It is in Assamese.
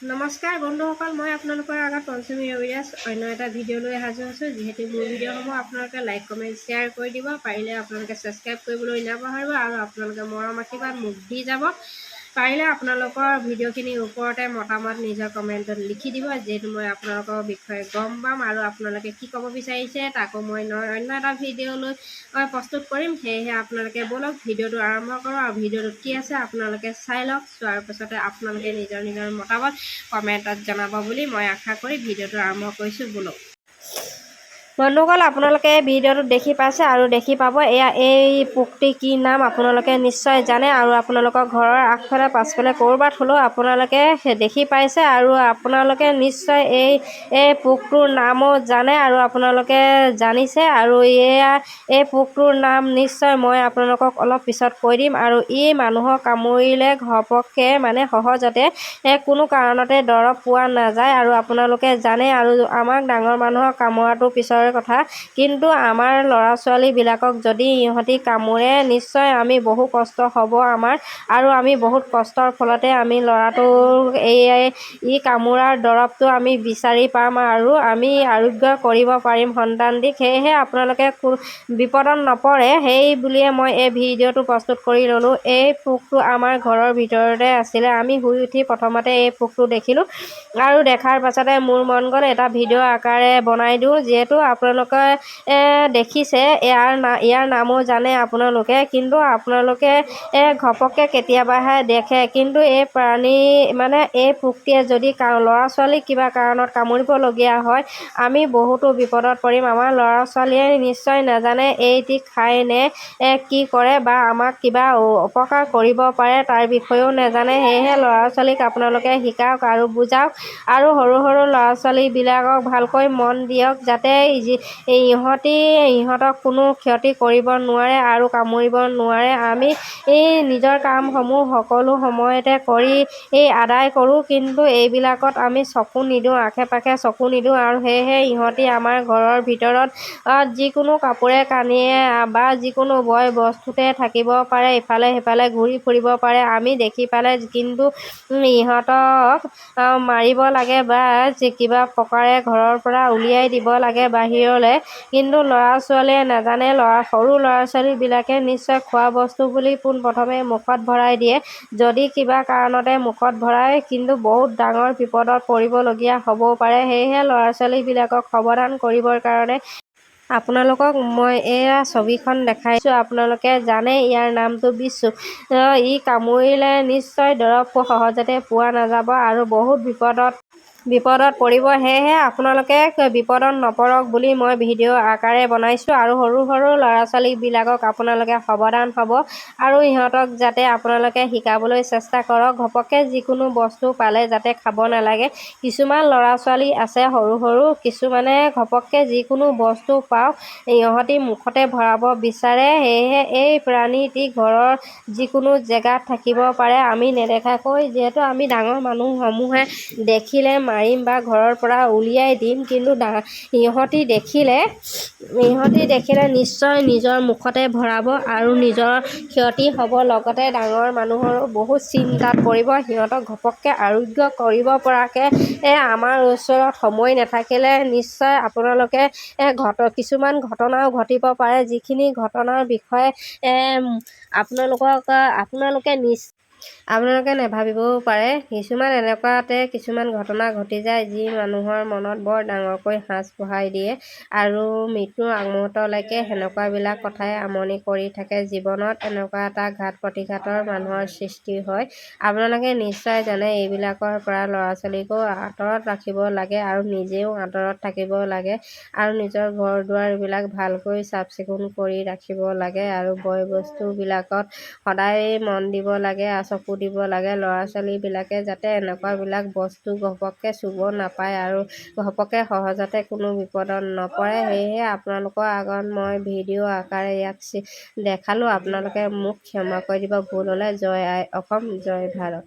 নমস্কাৰ বন্ধুসকল, মই আপোনালোকৰ আগত পঞ্চমী ৰবিৰাজ অন্য এটা ভিডিঅ' লৈ হাজিৰ হৈছোঁ। যিহেতু মোৰ ভিডিঅ'সমূহ আপোনালোকে লাইক কমেণ্ট শ্বেয়াৰ কৰি দিব। পাৰিলে আপোনালোকে ছাবস্ক্ৰাইব কৰিবলৈ নাপাহৰিব আৰু আপোনালোকে মৰম আশীৰ্বাদ মোক দি যাব। পাৰিলে আপোনালোকৰ ভিডিঅ'খিনিৰ ওপৰতে মতামত নিজৰ কমেণ্টত লিখি দিব যিহেতু মই আপোনালোকৰ বিষয়ে গম পাম আৰু আপোনালোকে কি ক'ব বিচাৰিছে তাকো মই অন্য এটা ভিডিঅ'লৈ প্ৰস্তুত কৰিম। সেয়েহে আপোনালোকে ব'লক ভিডিঅ'টো আৰম্ভ কৰোঁ আৰু ভিডিঅ'টোত কি আছে আপোনালোকে চাই লওক। চোৱাৰ পাছতে আপোনালোকে নিজৰ নিজৰ মতামত কমেণ্টত জনাব বুলি মই আশা কৰি ভিডিঅ'টো আৰম্ভ কৰিছোঁ ব'লক। বন্ধুসকল আপোনালোকে ভিডিঅ'টোত দেখি পাইছে আৰু দেখি পাব। এয়া এই পোকটি কি নাম আপোনালোকে নিশ্চয় জানে আৰু আপোনালোকৰ ঘৰৰ আগফালে পাছফালে ক'ৰবাত হ'লেও আপোনালোকে দেখি পাইছে আৰু আপোনালোকে নিশ্চয় এই এই পোকটোৰ নামো জানে আৰু আপোনালোকে জানিছে আৰু এয়া এই পোকটোৰ নাম নিশ্চয় মই আপোনালোকক অলপ পিছত কৈ দিম আৰু ই মানুহক কামুৰিলে ঘপককৈ মানে সহজতে কোনো কাৰণতে দৰৱ পোৱা নাযায় আৰু আপোনালোকে জানে আৰু আমাক ডাঙৰ মানুহক কামোৰাটো পিছৰে কথা। কিন্তু আমাৰ ল'ৰা ছোৱালীবিলাকক যদি ইহঁতি কামোৰে নিশ্চয় আমি বহু কষ্ট হ'ব আমাৰ আৰু আমি বহুত কষ্টৰ ফলতে আমি ল'ৰাটোক এই ই কামোৰাৰ দৰৱটো আমি বিচাৰি পাম আৰু আমি আৰোগ্য কৰিব পাৰিম সন্তানটিক সেয়েহে আপোনালোকে বিপদত নপৰে। সেই বুলিয়ে মই এই ভিডিঅ'টো প্ৰস্তুত কৰি ল'লোঁ। এই পোকটো আমাৰ ঘৰৰ ভিতৰতে আছিলে। আমি শুই উঠি প্ৰথমতে এই পোকটো দেখিলোঁ। আৰু দেখাৰ পাছতে মোৰ মন গ'ল এটা ভিডিঅ' আকাৰে বনাই দিওঁ যিহেতু আপোনালোকে দেখিছে ইয়াৰ না ইয়াৰ নামো জানে আপোনালোকে কিন্তু আপোনালোকে ঘপককৈ কেতিয়াবাহে দেখে। কিন্তু এই প্ৰাণী মানে এই পোকটিয়ে যদি ল'ৰা ছোৱালীক কিবা কাৰণত কামুৰিবলগীয়া হয় আমি বহুতো বিপদত পৰিম। আমাৰ ল'ৰা ছোৱালীয়ে নিশ্চয় নাজানে এইটি খায় নে কি কৰে বা আমাক কিবা অপকাৰ কৰিব পাৰে তাৰ বিষয়েও নাজানে। সেয়েহে ল'ৰা ছোৱালীক আপোনালোকে শিকাওক আৰু বুজাওক। আৰু সৰু সৰু ল'ৰা ছোৱালীবিলাকক ভালকৈ মন দিয়ক যাতে ইহঁতি ইহঁতক কোনো ক্ষতি কৰিব নোৱাৰে আৰু কামুৰিব নোৱাৰে। আমি এই নিজৰ কামসমূহ সকলো সময়তে কৰি আদায় কৰোঁ কিন্তু এইবিলাকত আমি চকু নিদিওঁ আশে পাশে চকু নিদিওঁ আৰু সেয়েহে ইহঁতি আমাৰ ঘৰৰ ভিতৰত যিকোনো কাপোৰে কানিয়ে বা যিকোনো বয় বস্তুতে থাকিব পাৰে ইফালে সিফালে ঘূৰি ফুৰিব পাৰে। আমি দেখি পালে কিন্তু ইহঁতক মাৰিব লাগে বা কিবা প্ৰকাৰে ঘৰৰ পৰা উলিয়াই দিব লাগে বাহিৰলৈ। কিন্তু ল'ৰা ছোৱালীয়ে নাজানে ল'ৰা সৰু ল'ৰা ছোৱালীবিলাকে নিশ্চয় খোৱা বস্তু বুলি পোনপ্ৰথমে মুখত ভৰাই দিয়ে। যদি কিবা কাৰণতে মুখত ভৰাই কিন্তু বহুত ডাঙৰ বিপদত পৰিবলগীয়া হ'বও পাৰে সেয়েহে ল'ৰা ছোৱালীবিলাকক সাৱধান কৰিবৰ কাৰণে আপোনালোকক মই এয়া ছবিখন দেখাইছোঁ। আপোনালোকে জানে ইয়াৰ নামটো আহ, ই কামুৰিলে নিশ্চয় দৰৱ সহজতে পোৱা নাযাব আৰু বহুত বিপদত বিপদত পৰিব সেয়েহে আপোনালোকে বিপদত নপৰক বুলি মই ভিডিঅ' আকাৰে বনাইছোঁ আৰু সৰু সৰু ল'ৰা ছোৱালীবিলাকক আপোনালোকে সাৱধান হ'ব আৰু ইহঁতক যাতে আপোনালোকে শিকাবলৈ চেষ্টা কৰক। ঘপককৈ যিকোনো বস্তু পালে যাতে খাব নালাগে। কিছুমান ল'ৰা ছোৱালী আছে সৰু সৰু কিছুমানে ঘপককৈ যিকোনো বস্তু পাওক ইহঁতি মুখতে ভৰাব বিচাৰে। সেয়েহে এই প্ৰাণীটি ঘৰৰ যিকোনো জেগাত থাকিব পাৰে। আমি নেদেখাকৈ যিহেতু আমি ডাঙৰ মানুহসমূহে দেখিলে মাৰিম বা ঘৰৰ পৰা উলিয়াই দিম কিন্তু ডা ইহঁতি দেখিলে ইহঁতি দেখিলে নিশ্চয় নিজৰ মুখতে ভৰাব আৰু নিজৰ ক্ষতি হ'ব। লগতে ডাঙৰ মানুহৰো বহুত চিন্তাত পৰিব। সিহঁতক ঘপককৈ আৰোগ্য কৰিব পৰাকৈ আমাৰ ওচৰত সময় নাথাকিলে নিশ্চয় আপোনালোকে ঘট কিছুমান ঘটনাও ঘটিব পাৰে। যিখিনি ঘটনাৰ বিষয়ে আপোনালোকক আপোনালোকে নিচ আপোনালোকে নাভাবিবও পাৰে। কিছুমান এনেকুৱাতে কিছুমান ঘটনা ঘটি যায় যি মানুহৰ মনত বৰ ডাঙৰকৈ সাঁচ বহাই দিয়ে আৰু মৃত্যুৰ আগমুহূৰ্তলৈকে সেনেকুৱাবিলাক কথাই আমনি কৰি থাকে। জীৱনত এনেকুৱা এটা ঘাত প্ৰতিঘাতৰ মানুহৰ সৃষ্টি হয়। আপোনালোকে নিশ্চয় জানে এইবিলাকৰ পৰা ল'ৰা ছোৱালীকো আঁতৰত ৰাখিব লাগে আৰু নিজেও আঁতৰত থাকিব লাগে আৰু নিজৰ ঘৰ দুৱাৰবিলাক ভালকৈ চাফ চিকুণ কৰি ৰাখিব লাগে আৰু বয় বস্তুবিলাকত সদায় মন দিব লাগে। চকু দিব লাগে ল'ৰা ছোৱালীবিলাকে যাতে এনেকুৱাবিলাক বস্তু ঘপককৈ চুব নাপায় আৰু ঘপককৈ সহজতে কোনো বিপদত নপৰে। সেয়েহে আপোনালোকৰ আগত মই ভিডিঅ' আকাৰে ইয়াক দেখালোঁ। আপোনালোকে মোক ক্ষমা কৰি দিব। ভুল হ'লে জয় আই অসম জয় ভাৰত।